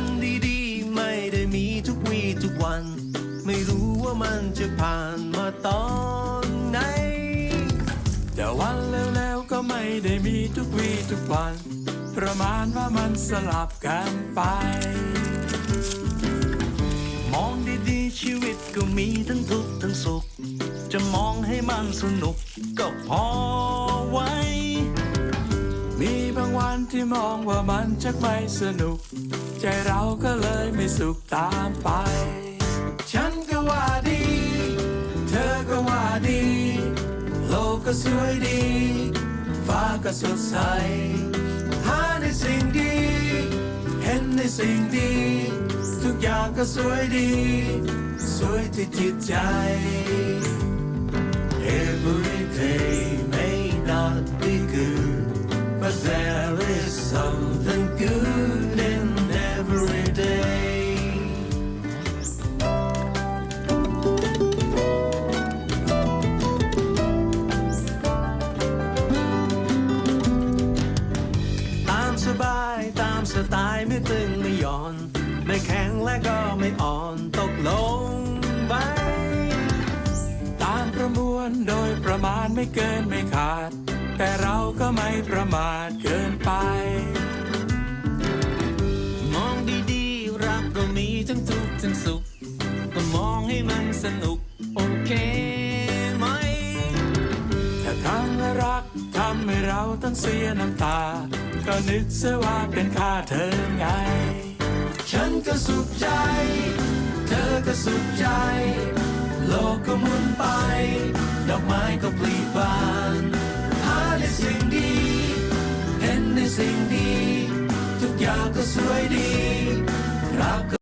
วันดีๆ ไม่ได้มีทุกวีทุกวัน ไม่รู้ว่ามันจะผ่านมาตอนไหน แต่วันแล้วๆก็ไม่ได้มีทุกวีทุกวัน ประมาณว่ามันสลับกันไป มองดีๆ ชีวิตก็มีทั้งทุกข์ทั้งสุข จะมองให้มันสนุกก็พอไว้ มีบางวันที่มองว่ามันจะไม่สนุก ใจเราก็เลยไม่สุขตามไป ฉันก็ว่าดี เธอก็ว่าดี โลกก็สวยดี ฟ้าก็สดใส หาในสิ่งดี เห็นในสิ่งดี ทุกอย่างก็สวยดี สวยที่จิตใจ Every day may not be good but there is something good สไตล์ไม่ตึงไม่หย่อน ไม่แข็งและก็ไม่อ่อนตกลงไปตามประมวลโดยประมาณไม่เกินไม่ขาด แต่เราก็ไม่ประมาทเกินไป มองดีๆ รักก็มีทั้งทุกข์ทั้งสุขก็มองให้มันสนุก โอเค รักทำให้เราต้องเสียน้ำตา ก็นึกเสียว่าเป็นค่าเธอไง ฉันก็สุขใจ เธอก็สุขใจ โลกก็หมุนไป ดอกไม้ก็ปลีบานหาในสิ่งดี เห็นในสิ่งดี ทุกอย่างก็สวยดี รัก